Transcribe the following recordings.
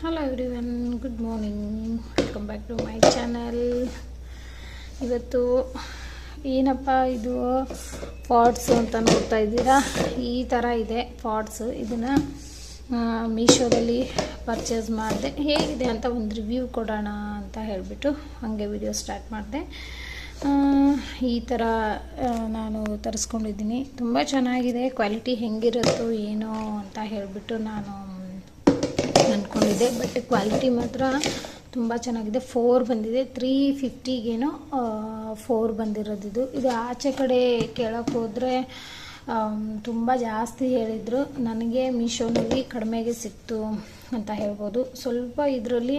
Hello everyone good morning welcome back to my channel ಇವತ್ತು ಏನಪ್ಪ ಇದು ಪಾಟ್ಸು ಅಂತ ನೋಡ್ತಾ ಇದ್ದೀರಾ? ಈ ಥರ ಇದೆ ಪಾಟ್ಸು ಇದನ್ನು ಮೀಶೋದಲ್ಲಿ ಪರ್ಚೇಸ್ ಮಾಡಿದೆ. ಹೇಗಿದೆ ಅಂತ ಒಂದು ರಿವ್ಯೂ ಕೊಡೋಣ ಅಂತ ಹೇಳಿಬಿಟ್ಟು ಹಾಗೆ ವಿಡಿಯೋ ಸ್ಟಾರ್ಟ್ ಮಾಡಿದೆ. ಈ ಥರ ನಾನು ತರಿಸ್ಕೊಂಡಿದ್ದೀನಿ. ತುಂಬ ಚೆನ್ನಾಗಿದೆ. ಕ್ವಾಲಿಟಿ ಹೆಂಗಿರುತ್ತೋ ಏನೋ ಅಂತ ಹೇಳಿಬಿಟ್ಟು ನಾನು ಅಂದ್ಕೊಂಡಿದ್ದೆ ಬಟ್ ಕ್ವಾಲಿಟಿ ಮಾತ್ರ ತುಂಬ ಚೆನ್ನಾಗಿದೆ. ಫೋರ್ ಬಂದಿದೆ. ತ್ರೀ ಫಿಫ್ಟಿಗೇನೋ ಫೋರ್ ಬಂದಿರೋದಿದು ಇದು. ಆಚೆ ಕಡೆ ಕೇಳೋಕ್ಕೆ ಹೋದರೆ ತುಂಬ ಜಾಸ್ತಿ ಹೇಳಿದರು. ನನಗೆ ಮೀಶೋನಲ್ಲಿ ಕಡಿಮೆಗೆ ಸಿಕ್ತು ಅಂತ ಹೇಳ್ಬೋದು. ಸ್ವಲ್ಪ ಇದರಲ್ಲಿ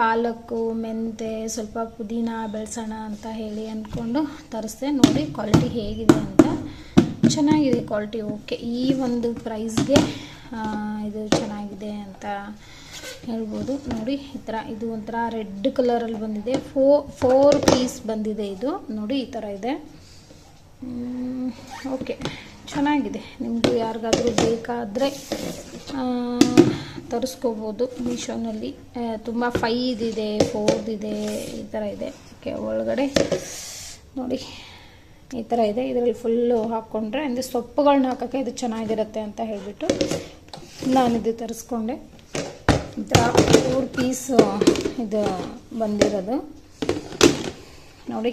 ಪಾಲಕ್ಕು ಮೆಂತೆ ಸ್ವಲ್ಪ ಪುದೀನ ಬೆಳ್ಸೋಣ ಅಂತ ಹೇಳಿ ಅಂದ್ಕೊಂಡು ತರಿಸ್ದೆ. ನೋಡಿ ಕ್ವಾಲಿಟಿ ಹೇಗಿದೆ ಅಂತ. ಚೆನ್ನಾಗಿದೆ ಕ್ವಾಲಿಟಿ ಓಕೆ ಈ ಒಂದು ಪ್ರೈಸ್ಗೆ ಇದು ಚೆನ್ನಾಗಿದೆ ಅಂತ ಹೇಳ್ಬೋದು. ನೋಡಿ, ಈ ಥರ, ಇದು ಒಂಥರ ರೆಡ್ ಕಲರಲ್ಲಿ ಬಂದಿದೆ. ಫೋ, ಫೋರ್ ಪೀಸ್ ಬಂದಿದೆ ಇದು. ನೋಡಿ, ಈ ಥರ ಇದೆ. ಓಕೆ. ಚೆನ್ನಾಗಿದೆ. ನಿಮಗೂ ಯಾರಿಗಾದರೂ ಬೇಕಾದರೆ ತರಿಸ್ಕೋಬೋದು ಮೀಶೋನಲ್ಲಿ. ತುಂಬ ಫೈದಿದೆ ಫೋರ್ದಿದೆ ಈ ಥರ ಇದೆ. ಓಕೆ, ಒಳಗಡೆ ನೋಡಿ, ಈ ಥರ ಇದೆ. ಇದರಲ್ಲಿ ಫುಲ್ಲು ಹಾಕ್ಕೊಂಡ್ರೆ, ಅಂದರೆ ಸೊಪ್ಪುಗಳನ್ನ ಹಾಕೋಕ್ಕೆ ಇದು ಚೆನ್ನಾಗಿರುತ್ತೆ ಅಂತ ಹೇಳಿಬಿಟ್ಟು ನಾನಿದು ತರಿಸ್ಕೊಂಡೆ. ಈ ಮೂರು ಪೀಸು ಇದು ಬಂದಿರೋದು. ನೋಡಿ.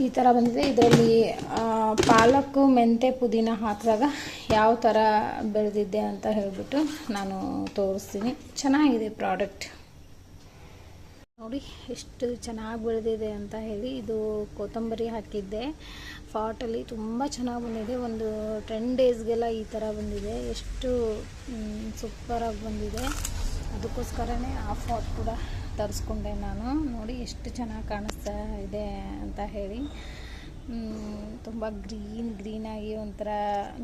ಈ ಥರ ಬಂದಿದೆ. ಇದರಲ್ಲಿ ಪಾಲಕ್ಕು ಮೆಂತೆ ಪುದೀನ ಹಾಕಿದಾಗ ಯಾವ ಥರ ಬೆಳೆದಿದ್ದೆ ಅಂತ ಹೇಳಿಬಿಟ್ಟು ನಾನು ತೋರಿಸ್ತೀನಿ. ಚೆನ್ನಾಗಿದೆ ಪ್ರಾಡಕ್ಟ್ ನೋಡಿ, ಎಷ್ಟು ಚೆನ್ನಾಗಿ ಬೆಳೆದಿದೆ ಅಂತ ಹೇಳಿ ಇದು ಕೊತ್ತಂಬರಿ ಹಾಕಿದ್ದೆ. ಪಾಟಲ್ಲಿ ತುಂಬ ಚೆನ್ನಾಗಿ ಬಂದಿದೆ. ಒಂದು ಟೆನ್ ಡೇಸ್ಗೆಲ್ಲ ಈ ಥರ ಬಂದಿದೆ. ಎಷ್ಟು ಸೂಪರಾಗಿ ಬಂದಿದೆ. ಅದಕ್ಕೋಸ್ಕರನೇ ಆ ಫಾಟ್ ಕೂಡ ತರಿಸ್ಕೊಂಡೆ ನಾನು. ನೋಡಿ, ಎಷ್ಟು ಚೆನ್ನಾಗಿ ಕಾಣಿಸ್ತಾ ಇದೆ ಅಂತ ಹೇಳಿ. ತುಂಬ ಗ್ರೀನ್ ಗ್ರೀನಾಗಿ ಒಂಥರ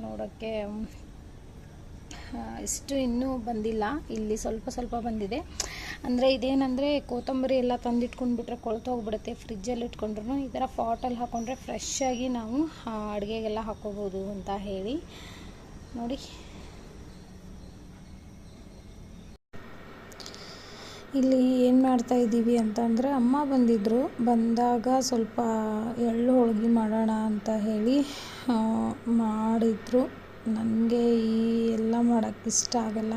ನೋಡೋಕ್ಕೆ ಇಷ್ಟು ಇನ್ನೂ ಬಂದಿಲ್ಲ. ಇಲ್ಲಿ ಸ್ವಲ್ಪ ಸ್ವಲ್ಪ ಬಂದಿದೆ. ಅಂದರೆ ಇದೇನಂದರೆ ಕೊತ್ತಂಬರಿ ಎಲ್ಲ ತಂದಿಟ್ಕೊಂಡ್ಬಿಟ್ರೆ ಕೊಳ್ತೋಗ್ಬಿಡುತ್ತೆ ಫ್ರಿಜ್ಜಲ್ಲಿ ಇಟ್ಕೊಂಡ್ರು ಈ ಥರ ಫಾಟಲ್ಲಿ ಹಾಕ್ಕೊಂಡ್ರೆ ಫ್ರೆಶ್ ಆಗಿ ನಾವು ಅಡುಗೆಗೆಲ್ಲ ಹಾಕ್ಕೋಬೋದು ಅಂತ ಹೇಳಿ. ನೋಡಿ. ಇಲ್ಲಿ ಏನು ಮಾಡ್ತಾ ಇದ್ದೀವಿ ಅಂತಂದರೆ ಅಮ್ಮ ಬಂದಿದ್ದರು ಬಂದಾಗ ಸ್ವಲ್ಪ ಎಳ್ಳು ಹೋಳಿಗೆ ಮಾಡೋಣ ಅಂತ ಹೇಳಿ ಮಾಡಿದ್ರು. ನನಗೆ ಈ ಎಲ್ಲ ಮಾಡೋಕ್ಕೆ ಇಷ್ಟ ಆಗಲ್ಲ.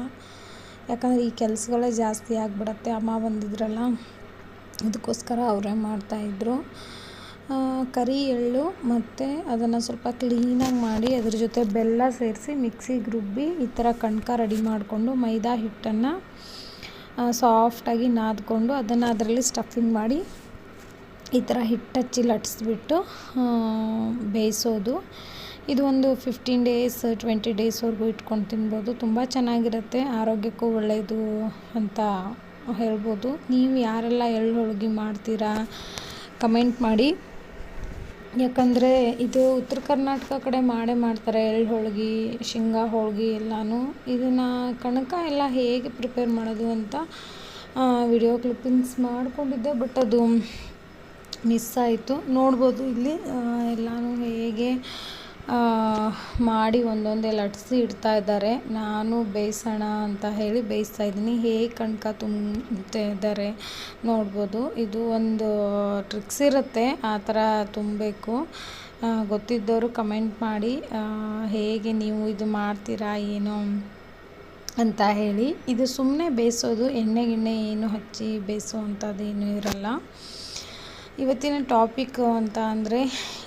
ಯಾಕಂದರೆ ಈ ಕೆಲಸಗಳೇ ಜಾಸ್ತಿ ಆಗಿಬಿಡತ್ತೆ. ಅಮ್ಮ ಬಂದಿದ್ರಲ್ಲ, ಅದಕ್ಕೋಸ್ಕರ ಅವರೇ ಮಾಡ್ತಾಯಿದ್ರು ಕರಿ, ಎಳ್ಳು ಮತ್ತು ಅದನ್ನು ಸ್ವಲ್ಪ ಕ್ಲೀನಾಗಿ ಮಾಡಿ ಅದ್ರ ಜೊತೆ ಬೆಲ್ಲ ಸೇರಿಸಿ ಮಿಕ್ಸಿಗೆ ರುಬ್ಬಿ ಈ ಥರ ಕಣ್ಕ ರೆಡಿ ಮಾಡಿಕೊಂಡು ಮೈದಾ ಹಿಟ್ಟನ್ನು ಸಾಫ್ಟಾಗಿ ನಾದ್ಕೊಂಡು ಅದನ್ನು ಅದರಲ್ಲಿ ಸ್ಟಫಿಂಗ್ ಮಾಡಿ ಈ ಥರ ಹಿಟ್ಟು ಹಚ್ಚಿ ಬೇಯಿಸೋದು. ಇದು ಒಂದು ಫಿಫ್ಟೀನ್ ಡೇಸ್ ಟ್ವೆಂಟಿ ಡೇಸ್ವರೆಗೂ ಇಟ್ಕೊಂಡು ತಿನ್ಬೋದು. ತುಂಬ ಚೆನ್ನಾಗಿರುತ್ತೆ. ಆರೋಗ್ಯಕ್ಕೂ ಒಳ್ಳೆಯದು ಅಂತ ಹೇಳ್ಬೋದು. ನೀವು ಯಾರೆಲ್ಲ ಎಳ್ಳು ಹೋಳಿಗೆ ಮಾಡ್ತೀರಾ ಕಮೆಂಟ್ ಮಾಡಿ. ಯಾಕಂದರೆ ಇದು ಉತ್ತರ ಕರ್ನಾಟಕ ಕಡೆ ಮಾಡೇ ಮಾಡ್ತಾರೆ, ಎಳ್ಳು ಹೋಳ್ಗೆ, ಶೇಂಗಾ ಹೋಳ್ಗೆ ಎಲ್ಲನೂ. ಇದನ್ನು ಕಣಕ ಎಲ್ಲ ಹೇಗೆ ಪ್ರಿಪೇರ್ ಮಾಡೋದು ಅಂತ ವಿಡಿಯೋ ಕ್ಲಿಪ್ಪಿಂಗ್ಸ್ ಮಾಡಿಕೊಂಡಿದ್ದೆ ಬಟ್ ಅದು ಮಿಸ್ ಆಯಿತು. ನೋಡ್ಬೋದು ಇಲ್ಲಿ ಎಲ್ಲಾನು ಹೇಗೆ ಮಾಡಿ ಒಂದೊಂದೇ ಲಟ್ಸಿ ಇಡ್ತಾ ಇದ್ದಾರೆ. ನಾನು ಬೇಯಿಸೋಣ ಅಂತ ಹೇಳಿ ಬೇಯಿಸ್ತಾ ಇದ್ದೀನಿ. ಹೇಗೆ ಕಣ್ಕ ತುಂಬ್ತಾ ಇದ್ದಾರೆ ನೋಡ್ಬೋದು. ಇದು ಒಂದು ಟ್ರಿಕ್ಸ್ ಇರುತ್ತೆ, ಆ ಥರ ತುಂಬಬೇಕು. ಗೊತ್ತಿದ್ದವರು ಕಮೆಂಟ್ ಮಾಡಿ ಹೇಗೆ ನೀವು ಇದು ಮಾಡ್ತೀರಾ, ಏನು ಅಂತ ಹೇಳಿ. ಇದು ಸುಮ್ಮನೆ ಬೇಯಿಸೋದು, ಎಣ್ಣೆ ಗಿಣ್ಣೆ ಏನು ಹಚ್ಚಿ ಬೇಯಿಸೋವಂಥದ್ದೇನು ಇರಲ್ಲ. ಇವತ್ತಿನ ಟಾಪಿಕ್ ಅಂತ ಅಂದರೆ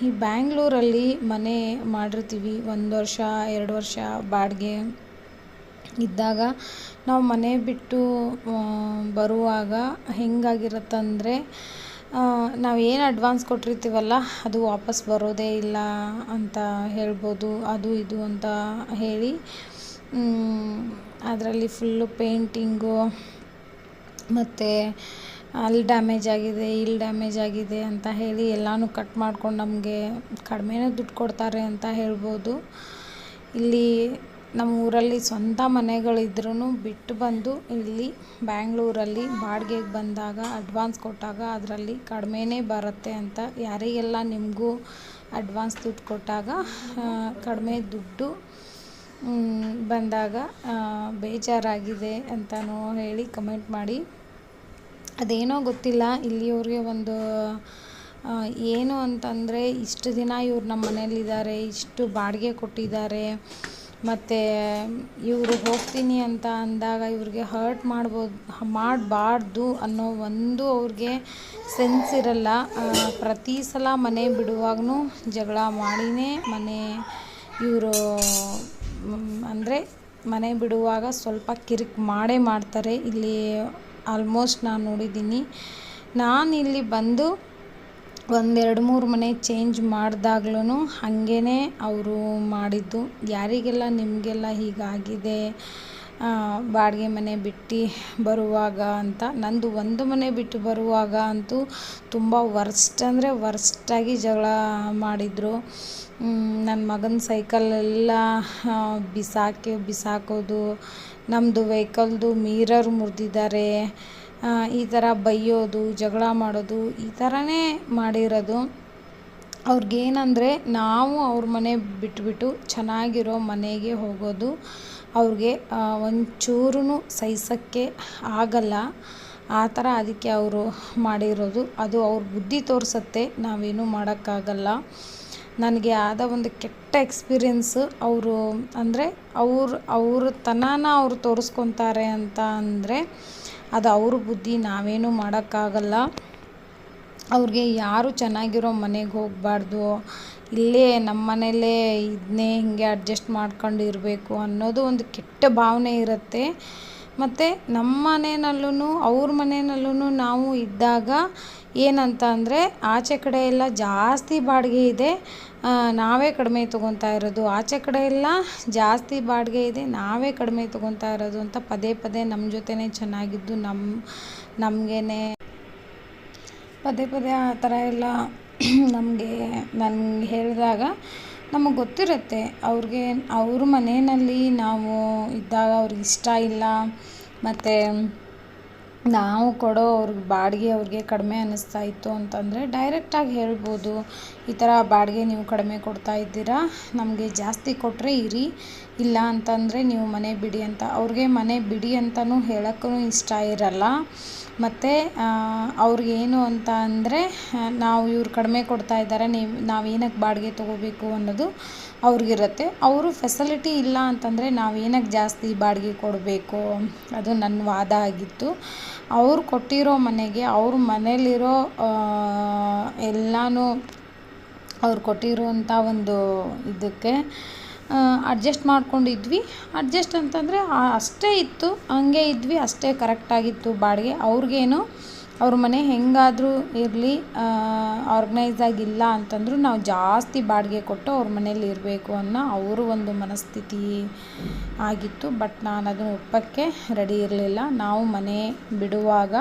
ಈ ಬ್ಯಾಂಗ್ಳೂರಲ್ಲಿ ಮನೆ ಮಾಡಿರ್ತೀವಿ, ಒಂದು ವರ್ಷ, ಎರಡು ವರ್ಷ ಬಾಡಿಗೆ ಇದ್ದಾಗ ನಾವು ಮನೆ ಬಿಟ್ಟು ಬರುವಾಗ ಹೆಂಗಾಗಿರುತ್ತಂದರೆ ನಾವು ಏನು ಅಡ್ವಾನ್ಸ್ ಕೊಟ್ಟಿರ್ತೀವಲ್ಲ, ಅದು ವಾಪಸ್ ಬರೋದೇ ಇಲ್ಲ ಅಂತ ಹೇಳ್ಬೋದು, ಅದು ಇದು ಅಂತ ಹೇಳಿ ಅದರಲ್ಲಿ ಫುಲ್ಲು ಪೇಂಟಿಂಗು ಮತ್ತು ಅಲ್ಲಿ ಡ್ಯಾಮೇಜ್ ಆಗಿದೆ, ಇಲ್ಲಿ ಡ್ಯಾಮೇಜ್ ಆಗಿದೆ ಅಂತ ಹೇಳಿ ಎಲ್ಲನೂ ಕಟ್ ಮಾಡ್ಕೊಂಡು ನಮಗೆ ಕಡಿಮೆನೇ ದುಡ್ಡು ಕೊಡ್ತಾರೆ ಅಂತ ಹೇಳ್ಬೋದು. ಇಲ್ಲಿ ನಮ್ಮ ಊರಲ್ಲಿ ಸ್ವಂತ ಮನೆಗಳಿದ್ರೂ ಬಿಟ್ಟು ಬಂದು ಇಲ್ಲಿ ಬ್ಯಾಂಗ್ಳೂರಲ್ಲಿ ಬಾಡಿಗೆಗೆ ಬಂದಾಗ ಅಡ್ವಾನ್ಸ್ ಕೊಟ್ಟಾಗ ಅದರಲ್ಲಿ ಕಡಿಮೆನೇ ಬರುತ್ತೆ ಅಂತ ಯಾರಿಗೆಲ್ಲ ನಿಮಗೂ ಅಡ್ವಾನ್ಸ್ ದುಡ್ಡು ಕೊಟ್ಟಾಗ ಕಡಿಮೆ ದುಡ್ಡು ಬಂದಾಗ ಬೇಜಾರಾಗಿದೆ ಅಂತಲೂ ಹೇಳಿ ಕಮೆಂಟ್ ಮಾಡಿ. ಅದೇನೋ ಗೊತ್ತಿಲ್ಲ. ಇಲ್ಲಿಯವ್ರಿಗೆ ಒಂದು ಏನು ಅಂತಂದರೆ ಇಷ್ಟು ದಿನ ಇವ್ರು ನಮ್ಮ ಮನೇಲಿದ್ದಾರೆ ಇಷ್ಟು ಬಾಡಿಗೆ ಕೊಟ್ಟಿದ್ದಾರೆ, ಮತ್ತು ಇವರು ಹೋಗ್ತೀನಿ ಅಂತ ಅಂದಾಗ ಇವ್ರಿಗೆ ಹರ್ಟ್ ಮಾಡ್ಬೋದು, ಮಾಡಬಾರ್ದು ಅನ್ನೋ ಒಂದು ಅವ್ರಿಗೆ ಸೆನ್ಸ್ ಇರಲ್ಲ. ಪ್ರತಿ ಸಲ ಮನೆ ಬಿಡುವಾಗೂ ಜಗಳ ಮಾಡಿನೇ ಮನೆ ಇವರು ಅಂದರೆ ಮನೆ ಬಿಡುವಾಗ ಸ್ವಲ್ಪ ಕಿರಿಕ್ ಮಾಡೇ ಮಾಡ್ತಾರೆ. ಇಲ್ಲಿ ಆಲ್ಮೋಸ್ಟ್ ನಾನು ನೋಡಿದ್ದೀನಿ. ನಾನು ಇಲ್ಲಿ ಬಂದು ಒಂದೆರಡು ಮೂರು ಮನೆ ಚೇಂಜ್ ಮಾಡಿದಾಗ್ಲೂ ಹಾಗೇ ಅವರು ಮಾಡಿದ್ದು. ಯಾರಿಗೆಲ್ಲ ನಿಮಗೆಲ್ಲ ಹೀಗಾಗಿದೆ ಬಾಡಿಗೆ ಮನೆ ಬಿಟ್ಟು ಬರುವಾಗ ಅಂತ. ನಂದು ಒಂದು ಮನೆ ಬಿಟ್ಟು ಬರುವಾಗ ಅಂತೂ ತುಂಬ ವರ್ಸ್ಟ್ ಅಂದರೆ ವರ್ಸ್ಟಾಗಿ ಜಗಳ ಮಾಡಿದರು. ನನ್ನ ಮಗನ ಸೈಕಲೆಲ್ಲ ಬಿಸಾಕಿ, ಬಿಸಾಕೋದು ನಮ್ಮದು ವೆಹಿಕಲ್ದು ಮಿರರ್ ಮುರಿದಿದ್ದಾರೆ ಈ ಥರ ಬೈಯೋದು, ಜಗಳ ಮಾಡೋದು, ಈ ಥರನೇ ಮಾಡಿರೋದು. ಅವ್ರಿಗೇನಂದರೆ ನಾವು ಅವ್ರ ಮನೆ ಬಿಟ್ಬಿಟ್ಟು ಚೆನ್ನಾಗಿರೋ ಮನೆಗೆ ಹೋಗೋದು. ಅವ್ರಿಗೆ ಒಂಚೂರು ಸಹಿಸೋಕ್ಕೆ ಆಗಲ್ಲ. ಆ ಥರ ಅದಕ್ಕೆ ಅವರು ಮಾಡಿರೋದು. ಅದು ಅವ್ರ ಬುದ್ಧಿ ತೋರಿಸತ್ತೆ, ನಾವೇನು ಮಾಡೋಕ್ಕಾಗಲ್ಲ. ನನಗೆ ಆದ ಒಂದು ಕೆಟ್ಟ ಎಕ್ಸ್ಪೀರಿಯೆನ್ಸು ಅವರು ಅಂದರೆ ಅವ್ರು ಅವ್ರ ತನಾನ ಅವ್ರು ತೋರಿಸ್ಕೊತಾರೆ ಅಂತ ಅಂದರೆ ಅದು ಅವ್ರ ಬುದ್ಧಿ ನಾವೇನು ಮಾಡೋಕ್ಕಾಗಲ್ಲ. ಅವ್ರಿಗೆ ಯಾರು ಚೆನ್ನಾಗಿರೋ ಮನೆಗೆ ಹೋಗಬಾರ್ದು. ಇಲ್ಲೇ ನಮ್ಮ ಮನೇಲೇ ಇದನ್ನೇ ಹಿಂಗೆ ಅಡ್ಜಸ್ಟ್ ಮಾಡ್ಕೊಂಡು ಇರಬೇಕು ಅನ್ನೋದು ಒಂದು ಕೆಟ್ಟ ಭಾವನೆ ಇರುತ್ತೆ. ಮತ್ತು ನಮ್ಮ ಮನೆಯಲ್ಲೂ ಅವ್ರ ಮನೆಯಲ್ಲೂ ನಾವು ಇದ್ದಾಗ ಏನಂತ ಅಂದರೆ ಆಚೆ ಕಡೆ ಎಲ್ಲ ಜಾಸ್ತಿ ಬಾಡಿಗೆ ಇದೆ. ನಾವೇ ಕಡಿಮೆ ತೊಗೊತಾ ಇರೋದು. ಆಚೆ ಕಡೆ ಎಲ್ಲ ಜಾಸ್ತಿ ಬಾಡಿಗೆ ಇದೆ. ನಾವೇ ಕಡಿಮೆ ತೊಗೊತಾ ಇರೋದು ಅಂತ ಪದೇ ಪದೇ ನಮ್ಮ ಜೊತೆನೇ ಚೆನ್ನಾಗಿದ್ದು ನಮ್ಮ ನಮಗೇನೆ. ಪದೇ ಪದೇ ಆ ಥರ ಎಲ್ಲ ನಮಗೆ, ನನಗೆ ಹೇಳಿದಾಗ ನಮಗೆ ಗೊತ್ತಿರುತ್ತೆ, ಅವ್ರಿಗೆ, ಅವ್ರ ಮನೆಯಲ್ಲಿ ನಾವು ಇದ್ದಾಗ ಅವ್ರಿಗೆ ಇಷ್ಟ ಇಲ್ಲ, ಮತ್ತು ನಾವು ಕೊಡೋ ಅವ್ರಿಗೆ ಬಾಡಿಗೆ ಅವ್ರಿಗೆ ಕಡಿಮೆ ಅನ್ನಿಸ್ತಾ ಇತ್ತು ಅಂತಂದರೆ ಡೈರೆಕ್ಟಾಗಿ ಹೇಳ್ಬೋದು, ಈ ಥರ ಬಾಡಿಗೆ ನೀವು ಕಡಿಮೆ ಕೊಡ್ತಾ ಇದ್ದೀರಾ, ನಮಗೆ ಜಾಸ್ತಿ ಕೊಟ್ಟರೆ ಇರಿ ಇಲ್ಲ ಅಂತಂದರೆ ನೀವು ಮನೆ ಬಿಡಿ ಅಂತ. ಅವ್ರಿಗೆ ಮನೆ ಬಿಡಿ ಅಂತಲೂ ಹೇಳೋಕ್ಕೂ ಇಷ್ಟ ಇರಲ್ಲ. ಮತ್ತು ಅವ್ರಿಗೇನು ಅಂತ ಅಂದರೆ ನಾವು ಇವ್ರು ಕಡಿಮೆ ಕೊಡ್ತಾ ಇದ್ದಾರೆ, ನೀವು, ನಾವು ಏನಕ್ಕೆ ಬಾಡಿಗೆ ತೊಗೋಬೇಕು ಅನ್ನೋದು ಅವ್ರಿಗಿರುತ್ತೆ. ಅವರು ಫೆಸಿಲಿಟಿ ಇಲ್ಲ ಅಂತಂದರೆ ನಾವು ಏನಕ್ಕೆ ಜಾಸ್ತಿ ಬಾಡಿಗೆ ಕೊಡಬೇಕು? ಅದು ನನ್ನ ವಾದ ಆಗಿತ್ತು. ಅವ್ರು ಕೊಟ್ಟಿರೋ ಮನೆಗೆ, ಅವ್ರ ಮನೇಲಿರೋ ಎಲ್ಲನೂ ಅವ್ರು ಕೊಟ್ಟಿರುವಂಥ ಒಂದು ಇದಕ್ಕೆ ಅಡ್ಜಸ್ಟ್ ಮಾಡ್ಕೊಂಡಿದ್ವಿ. ಅಡ್ಜಸ್ಟ್ ಅಂತಂದರೆ ಅಷ್ಟೇ ಇತ್ತು. ಹಂಗೆ ಇದ್ವಿ, ಅಷ್ಟೇ ಕರೆಕ್ಟಾಗಿತ್ತು ಬಾಡಿಗೆ. ಅವ್ರಿಗೇನು, ಅವ್ರ ಮನೆ ಹೆಂಗಾದರೂ ಇರಲಿ ಆರ್ಗನೈಸ್ ಆಗಿಲ್ಲ ಅಂತಂದರೂ ನಾವು ಜಾಸ್ತಿ ಬಾಡಿಗೆ ಕೊಟ್ಟು ಅವ್ರ ಮನೇಲಿ ಇರಬೇಕು ಅನ್ನೋ ಅವರು ಒಂದು ಮನಸ್ಥಿತಿ ಆಗಿತ್ತು. ಬಟ್ ನಾನು ಅದನ್ನು ಒಪ್ಪಕ್ಕೆ ರೆಡಿ ಇರಲಿಲ್ಲ. ನಾವು ಮನೆ ಬಿಡುವಾಗ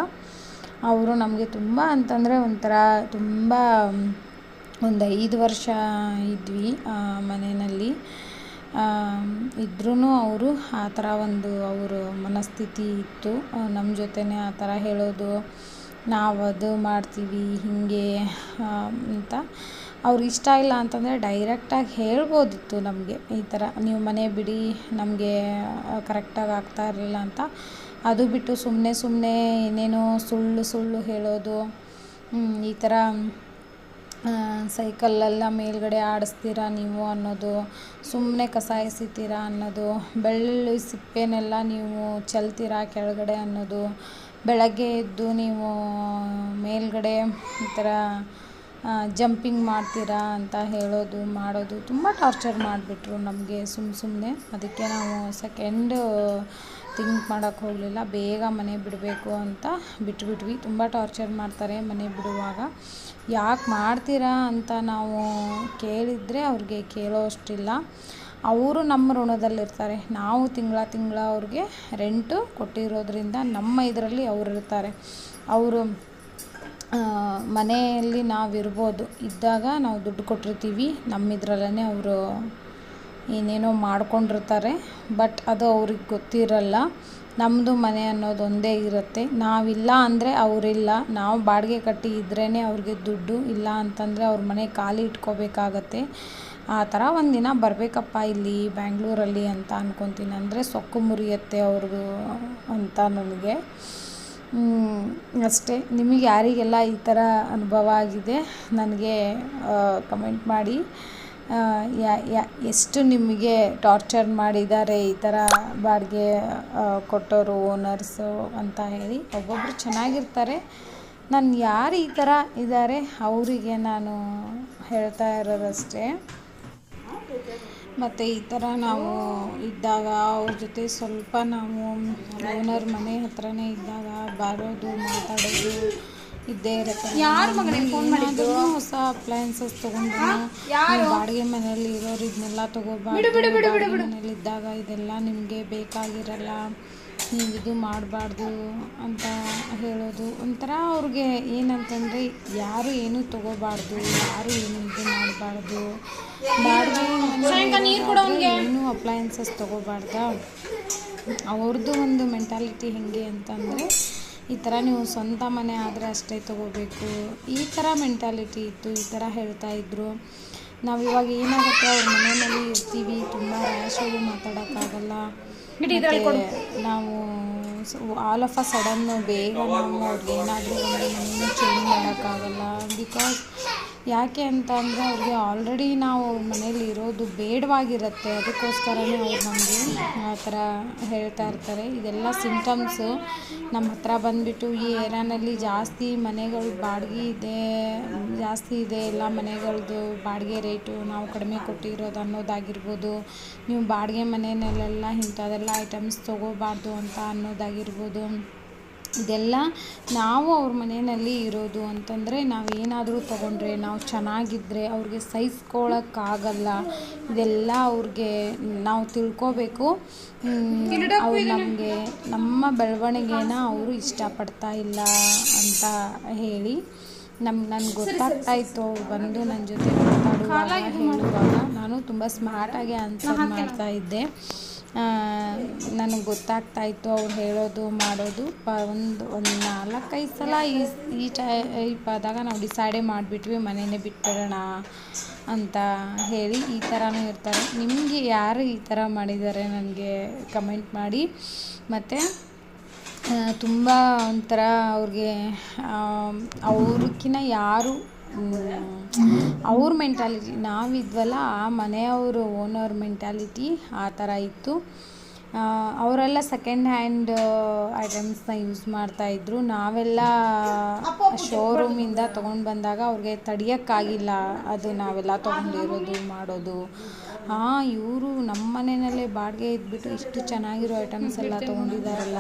ಅವರು ನಮಗೆ ತುಂಬ ಅಂತಂದರೆ ಒಂಥರ ತುಂಬ, ಒಂದು ಐದು ವರ್ಷ ಇದ್ವಿ ಮನೆಯಲ್ಲಿ. ಇದ್ರೂ ಅವರು ಆ ಥರ ಒಂದು ಅವರ ಮನಸ್ಥಿತಿ ಇತ್ತು. ನಮ್ಮ ಜೊತೆನೇ ಆ ಥರ ಹೇಳೋದು, ನಾವು ಅದು ಮಾಡ್ತೀವಿ, ಹೀಗೆ ಅಂತ ಅವ್ರಿಗೆ ಇಷ್ಟ ಇಲ್ಲ ಅಂತಂದರೆ ಡೈರೆಕ್ಟಾಗಿ ಹೇಳ್ಬೋದಿತ್ತು ನಮಗೆ. ಈ ಥರ ನೀವು ಮನೆ ಬಿಡಿ, ನಮಗೆ ಕರೆಕ್ಟಾಗಿ ಆಗ್ತಾ ಇರಲಿಲ್ಲ ಅಂತ. ಅದು ಬಿಟ್ಟು ಸುಮ್ಮನೆ ಸುಮ್ಮನೆ ಏನೇನೋ ಸುಳ್ಳು ಸುಳ್ಳು ಹೇಳೋದು ಈ ಥರ ಸೈಕಲ್ಲೆಲ್ಲ ಮೇಲ್ಗಡೆ ಆಡಿಸ್ತೀರಾ ನೀವು ಅನ್ನೋದು ಸುಮ್ಮನೆ ಕಸ ಎಸಿತೀರಾ ಅನ್ನೋದು, ಬೆಳ್ಳುಳ್ಳಿ ಸಿಪ್ಪೆನೆಲ್ಲ ನೀವು ಚೆಲ್ತೀರಾ ಕೆಳಗಡೆ ಅನ್ನೋದು, ಬೆಳಗ್ಗೆ ಎದ್ದು ನೀವು ಮೇಲ್ಗಡೆ ಈ ಥರ ಜಂಪಿಂಗ್ ಮಾಡ್ತೀರಾ ಅಂತ ಹೇಳೋದು, ಮಾಡೋದು ತುಂಬ ಟಾರ್ಚರ್ ಮಾಡಿಬಿಟ್ರು ನಮಗೆ ಸುಮ್ಮ ಸುಮ್ಮನೆ ಅದಕ್ಕೆ ನಾವು ಸೆಕೆಂಡ್ ಥಿಂಕ್ ಮಾಡೋಕ್ಕೆ ಹೋಗಲಿಲ್ಲ, ಬೇಗ ಮನೆ ಬಿಡಬೇಕು ಅಂತ ಬಿಟ್ಬಿಟ್ವಿ. ತುಂಬ ಟಾರ್ಚರ್ ಮಾಡ್ತಾರೆ ಮನೆ ಬಿಡುವಾಗ. ಯಾಕೆ ಮಾಡ್ತೀರಾ ಅಂತ ನಾವು ಕೇಳಿದರೆ ಅವ್ರಿಗೆ ಕೇಳೋ ಅಷ್ಟಿಲ್ಲ ಅವರು ನಮ್ಮ ಋಣದಲ್ಲಿರ್ತಾರೆ. ನಾವು ತಿಂಗಳ ತಿಂಗಳ ಅವ್ರಿಗೆ ರೆಂಟು ಕೊಟ್ಟಿರೋದ್ರಿಂದ ನಮ್ಮ ಇದರಲ್ಲಿ ಅವ್ರು ಇರ್ತಾರೆ. ಅವರು ಮನೆಯಲ್ಲಿ ನಾವು ಇರ್ಬೋದು ಇದ್ದಾಗ ನಾವು ದುಡ್ಡು ಕೊಟ್ಟಿರ್ತೀವಿ. ನಮ್ಮ ಇದರಲ್ಲೇ ಅವರು ಏನೇನೋ ಮಾಡ್ಕೊಂಡಿರ್ತಾರೆ. ಬಟ್ ಅದು ಅವ್ರಿಗೆ ಗೊತ್ತಿರಲ್ಲ. ನಮ್ಮದು ಮನೆ ಅನ್ನೋದು ಒಂದೇ ಇರುತ್ತೆ. ನಾವಿಲ್ಲ ಅಂದರೆ ಅವರಿಲ್ಲ. ನಾವು ಬಾಡಿಗೆ ಕಟ್ಟಿ ಇದ್ರೇ ಅವ್ರಿಗೆ ದುಡ್ಡು, ಇಲ್ಲ ಅಂತಂದರೆ ಅವ್ರ ಮನೆ ಖಾಲಿ ಇಟ್ಕೋಬೇಕಾಗತ್ತೆ. ಆ ಥರ ಒಂದಿನ ಬರಬೇಕಪ್ಪ ಇಲ್ಲಿ ಬ್ಯಾಂಗ್ಳೂರಲ್ಲಿ ಅಂತ ಅಂದ್ಕೊತೀನಿ ಅಂದರೆ ಸೊಕ್ಕು ಮುರಿಯುತ್ತೆ ಅವ್ರದ್ದು ಅಂತ ನನಗೆ. ಅಷ್ಟೇ. ನಿಮಗೆ ಯಾರಿಗೆಲ್ಲ ಈ ಥರ ಅನುಭವ ಆಗಿದೆ, ನನಗೆ ಕಮೆಂಟ್ ಮಾಡಿ. ಎಷ್ಟು ನಿಮಗೆ ಟಾರ್ಚರ್ ಮಾಡಿದ್ದಾರೆ ಈ ಥರ ಬಾಡಿಗೆ ಕೊಟ್ಟೋರು ಓನರ್ಸು ಅಂತ ಹೇಳಿ ಒಬ್ಬೊಬ್ಬರು ಚೆನ್ನಾಗಿರ್ತಾರೆ. ನಾನು ಯಾರು ಈ ಥರ ಇದ್ದಾರೆ ಅವರಿಗೆ ನಾನು ಹೇಳ್ತಾ ಇರೋದಷ್ಟೇ. ಮತ್ತು ಈ ಥರ ನಾವು ಇದ್ದಾಗ ಅವ್ರ ಜೊತೆ ಸ್ವಲ್ಪ ನಾವು ಓನರ್ ಮನೆ ಹತ್ರನೇ ಇದ್ದಾಗ ಬರೋದು ಮಾತಾಡೋದು ಇದ್ದೇ ಇರುತ್ತೆ. ಯಾರು ಮಗನಿಗೆ ಫೋನ್ ಮಾಡಿದ್ದು? ಹೊಸ ಅಪ್ಲಯನ್ಸಸ್ ತೊಗೊಂಡ್ರು ಬಾಡಿಗೆ ಮನೆಯಲ್ಲಿ ಇರೋರು ಇದನ್ನೆಲ್ಲ ತಗೋಬಾರ್ದು. ಬಾಡಿಗೆ ಮನೇಲಿ ಇದ್ದಾಗ ಇದೆಲ್ಲ ನಿಮಗೆ ಬೇಕಾಗಿರಲ್ಲ. ನೀವು ಇದು ಮಾಡಬಾರ್ದು ಅಂತ ಹೇಳೋದು. ಒಂಥರ ಅವ್ರಿಗೆ ಏನಂತಂದರೆ ಯಾರು ಏನು ತಗೋಬಾರ್ದು ಯಾರು ಏನು ಇದು ಮಾಡಬಾರ್ದು. ಬಾಡಿಗೆ ಏನು ಅಪ್ಲಯನ್ಸಸ್ ತಗೋಬಾರ್ದ? ಅವ್ರದ್ದು ಒಂದು ಮೆಂಟಾಲಿಟಿ ಹೇಗೆ ಅಂತಂದರೆ ಈ ಥರ ನೀವು ಸ್ವಂತ ಮನೆ ಆದರೆ ಅಷ್ಟೇ ತಗೋಬೇಕು. ಈ ಥರ ಮೆಂಟಾಲಿಟಿ ಇತ್ತು ಈ ಥರ ಹೇಳ್ತಾ ಇದ್ರು. ನಾವು ಇವಾಗ ಏನಾಗುತ್ತೆ ಅವ್ರ ಮನೆಯಲ್ಲಿ ಇರ್ತೀವಿ ತುಂಬ ರ್ಯಾಶಾಗಿ ಮಾತಾಡೋಕ್ಕಾಗಲ್ಲ. ನಾವು ಆಲ್ ಆಫ್ ಅ ಸಡನ್ನು ಬೇಗ ನಾವು ಅವ್ರಿಗೆ ಏನಾದರೂ ಒಂದು ಮನೇನ ಚೇಂಜ್ ಮಾಡೋಕ್ಕಾಗಲ್ಲ. ಬಿಕಾಸ್ ಯಾಕೆ ಅಂತ ಅಂದರೆ ಅವ್ರಿಗೆ ಆಲ್ರೆಡಿ ನಾವು ಮನೇಲಿ ಇರೋದು ಬೇಡವಾಗಿರುತ್ತೆ. ಅದಕ್ಕೋಸ್ಕರನೇ ಅವ್ರು ನಮಗೆ ಆ ಥರ ಹೇಳ್ತಾ ಇರ್ತಾರೆ. ಇದೆಲ್ಲ ಸಿಮ್ಟಮ್ಸು ನಮ್ಮ ಹತ್ರ ಬಂದುಬಿಟ್ಟು ಈ ಏರ್ಯಾನಲ್ಲಿ ಜಾಸ್ತಿ ಮನೆಗಳು ಬಾಡಿಗೆ ಇದೆ, ಜಾಸ್ತಿ ಇದೆ, ಎಲ್ಲ ಮನೆಗಳದ್ದು ಬಾಡಿಗೆ ರೇಟು ನಾವು ಕಡಿಮೆ ಕೊಟ್ಟಿರೋದು ಅನ್ನೋದಾಗಿರ್ಬೋದು, ನೀವು ಬಾಡಿಗೆ ಮನೆಯಲ್ಲೆಲ್ಲ ಇಂಥದ್ದೆಲ್ಲ ಐಟಮ್ಸ್ ತೊಗೋಬಾರ್ದು ಅಂತ ಅನ್ನೋದಾಗಿರ್ಬೋದು. ಇದೆಲ್ಲ ನಾವು ಅವ್ರ ಮನೆಯಲ್ಲಿ ಇರೋದು ಅಂತಂದರೆ ನಾವು ಏನಾದರೂ ತೊಗೊಂಡ್ರೆ ನಾವು ಚೆನ್ನಾಗಿದ್ದರೆ ಅವ್ರಿಗೆ ಸಹಿಸ್ಕೊಳಕ್ಕಾಗಲ್ಲ. ಇದೆಲ್ಲ ಅವ್ರಿಗೆ ನಾವು ತಿಳ್ಕೊಬೇಕು. ಅವ್ರು ನಮಗೆ ನಮ್ಮ ಬೆಳವಣಿಗೆನ ಅವರು ಇಷ್ಟಪಡ್ತಾ ಇಲ್ಲ ಅಂತ ಹೇಳಿ ನಮ್ಮ ನನಗೆ ಗೊತ್ತಾಗ್ತಾ ಇತ್ತು. ಅವ್ರು ಬಂದು ನನ್ನ ಜೊತೆ ಮಾತಾಡುವಾಗ ಹೇಳುವಾಗ ನಾನು ತುಂಬ ಸ್ಮಾರ್ಟಾಗಿ ಆನ್ಸರ್ ಮಾಡ್ತಾ ಇದ್ದೆ. ನನಗೆ ಗೊತ್ತಾಗ್ತಾ ಇತ್ತು ಅವ್ರು ಹೇಳೋದು, ಮಾಡೋದು. ಪ, ಒಂದು ಒಂದು ನಾಲ್ಕೈದು ಸಲ ಈ ಈ ಟೈಪ್ ಆದಾಗ ನಾವು ಡಿಸೈಡೇ ಮಾಡಿಬಿಟ್ವಿ ಮನೆಯೇ ಬಿಟ್ಬಿಡೋಣ ಅಂತ ಹೇಳಿ ಈ ಥರನೂ ಇರ್ತಾರೆ. ನಿಮಗೆ ಯಾರು ಈ ಥರ ಮಾಡಿದ್ದಾರೆ ನನಗೆ ಕಮೆಂಟ್ ಮಾಡಿ. ಮತ್ತು ತುಂಬ ಒಂಥರ ಅವ್ರಿಗೆ ಅವ್ರಕ್ಕಿಂತ ಯಾರು ಅವ್ರ ಮೆಂಟಾಲಿಟಿ ನಾವಿದ್ವಲ್ಲ ಆ ಮನೆಯವರು ಓನರ್ ಮೆಂಟಾಲಿಟಿ ಆ ಥರ ಇತ್ತು. ಅವರೆಲ್ಲ ಸೆಕೆಂಡ್ ಹ್ಯಾಂಡ್ ಐಟಮ್ಸ್ನ ಯೂಸ್ ಮಾಡ್ತಾಯಿದ್ರು ನಾವೆಲ್ಲ ಶೋರೂಮಿಂದ ತೊಗೊಂಡು ಬಂದಾಗ ಅವ್ರಿಗೆ ತಡಿಯೋಕ್ಕಾಗಿಲ್ಲ. ಅದು ನಾವೆಲ್ಲ ತೊಗೊಂಡಿರೋದು, ಮಾಡೋದು. ಹಾಂ ಇವರು ನಮ್ಮ ಮನೆಯಲ್ಲೇ ಬಾಡಿಗೆ ಇದ್ಬಿಟ್ಟು ಇಷ್ಟು ಚೆನ್ನಾಗಿರೋ ಐಟಮ್ಸ್ ಎಲ್ಲ ತೊಗೊಂಡಿದ್ದಾರಲ್ಲ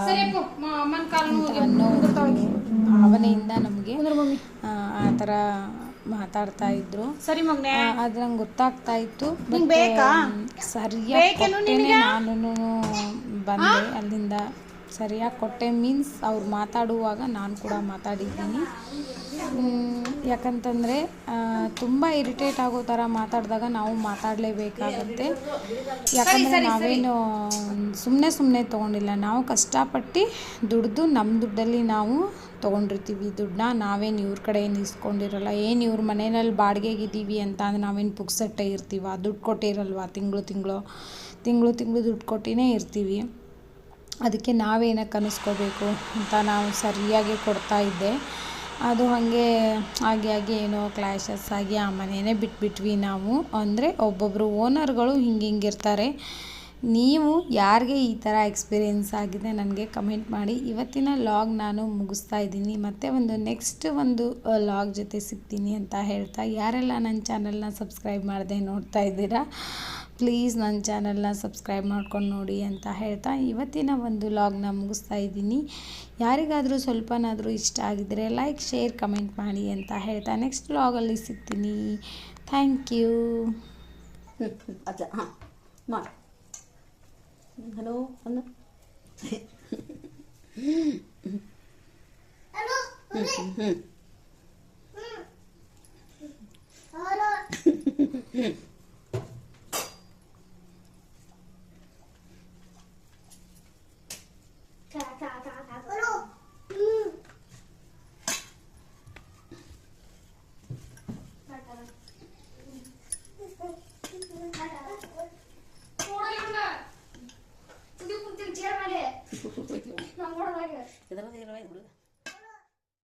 ಅನ್ನೋ ಭಾವನೆಯಿಂದ ನಮಗೆ, ಆ ಥರ ಮಾತಾಡ್ತಾ ಇದ್ರು. ಸರಿ ಮಗ್ನೆ. ಅದು ನಂಗೆ ಗೊತ್ತಾಗ್ತಾ ಇತ್ತು. ಬೇಕಾ? ಸರಿಯಾಗಿ ನಾನು ಬಂದೆ ಅಲ್ಲಿಂದ. ಸರಿಯಾಗಿ ಕೊಟ್ಟೆ ಮೀನ್ಸ್ ಅವ್ರು ಮಾತಾಡುವಾಗ ನಾನು ಕೂಡ ಮಾತಾಡಿದ್ದೀನಿ. ಯಾಕಂತಂದರೆ ತುಂಬ ಇರಿಟೇಟ್ ಆಗೋ ಥರ ಮಾತಾಡಿದಾಗ ನಾವು ಮಾತಾಡಲೇಬೇಕಾಗತ್ತೆ. ಯಾಕಂದರೆ ನಾವೇನು ಸುಮ್ಮನೆ ಸುಮ್ಮನೆ ತೊಗೊಂಡಿಲ್ಲ. ನಾವು ಕಷ್ಟಪಟ್ಟು ದುಡ್ದು ನಮ್ಮ ದುಡ್ಡಲ್ಲಿ ನಾವು ತೊಗೊಂಡಿರ್ತೀವಿ. ದುಡ್ಡನ್ನ ನಾವೇನು ಇವ್ರ ಕಡೆ ಏನು ಇಸ್ಕೊಂಡಿರಲ್ಲ ಏನು ಇವ್ರ ಮನೆಯಲ್ಲಿ ಬಾಡಿಗೆಗಿದ್ದೀವಿ ಅಂತ ಅಂದ್ರೆ ನಾವೇನು ಪುಕ್ಸಟ್ಟೆ ಇರ್ತೀವ? ದುಡ್ಡು ಕೊಟ್ಟಿರಲ್ವ? ತಿಂಗಳು ತಿಂಗಳು ತಿಂಗಳು ತಿಂಗಳು ದುಡ್ಡು ಕೊಟ್ಟಿನೇ ಇರ್ತೀವಿ. ಅದಕ್ಕೆ ನಾವೇನಕ್ಕೆ ಅನ್ನಿಸ್ಕೋಬೇಕು ಅಂತ ನಾವು ಸರಿಯಾಗಿ ಕೊಡ್ತಾ ಇದ್ದೆ. ಅದು ಹಾಗೆ ಆಗಿ ಆಗಿ ಏನೋ ಕ್ಲ್ಯಾಶಸ್ ಆಗಿ ಆ ಮನೆಯೇ ಬಿಟ್ಬಿಟ್ವಿ ನಾವು. ಅಂದರೆ ಒಬ್ಬೊಬ್ಬರು ಓನರ್ಗಳು ಹಿಂಗೆ ಹಿಂಗಿರ್ತಾರೆ ನೀವು ಯಾರಿಗೆ ಈ ಥರ ಎಕ್ಸ್ಪೀರಿಯೆನ್ಸ್ ಆಗಿದೆ ನನಗೆ ಕಮೆಂಟ್ ಮಾಡಿ. ಇವತ್ತಿನ ಲಾಗ್ ನಾನು ಮುಗಿಸ್ತಾ ಇದ್ದೀನಿ. ಮತ್ತು ಒಂದು ನೆಕ್ಸ್ಟ್ ಒಂದು ಲಾಗ್ ಜೊತೆ ಸಿಗ್ತೀನಿ ಅಂತ ಹೇಳ್ತಾ ಯಾರೆಲ್ಲ ನನ್ನ ಚಾನಲ್ನ ಸಬ್ಸ್ಕ್ರೈಬ್ ಮಾಡದೆ ನೋಡ್ತಾ ಇದ್ದೀರಾ ಪ್ಲೀಸ್ ನನ್ನ ಚಾನಲ್ನ ಸಬ್ಸ್ಕ್ರೈಬ್ ಮಾಡ್ಕೊಂಡು ನೋಡಿ ಅಂತ ಹೇಳ್ತಾ ಇವತ್ತಿನ ಒಂದು ಲಾಗ್ನ ಮುಗಿಸ್ತಾ ಇದ್ದೀನಿ. ಯಾರಿಗಾದರೂ ಸ್ವಲ್ಪನಾದರೂ ಇಷ್ಟ ಆಗಿದ್ದರೆ ಲೈಕ್ ಶೇರ್ ಕಮೆಂಟ್ ಮಾಡಿ ಅಂತ ಹೇಳ್ತಾ ನೆಕ್ಸ್ಟ್ ಲಾಗಲ್ಲಿ ಸಿಗ್ತೀನಿ. ಥ್ಯಾಂಕ್ ಯು ಅದ, ಹಾಂ, ಮಾಡಿ. Hallo, Anne? Hallo, Anne?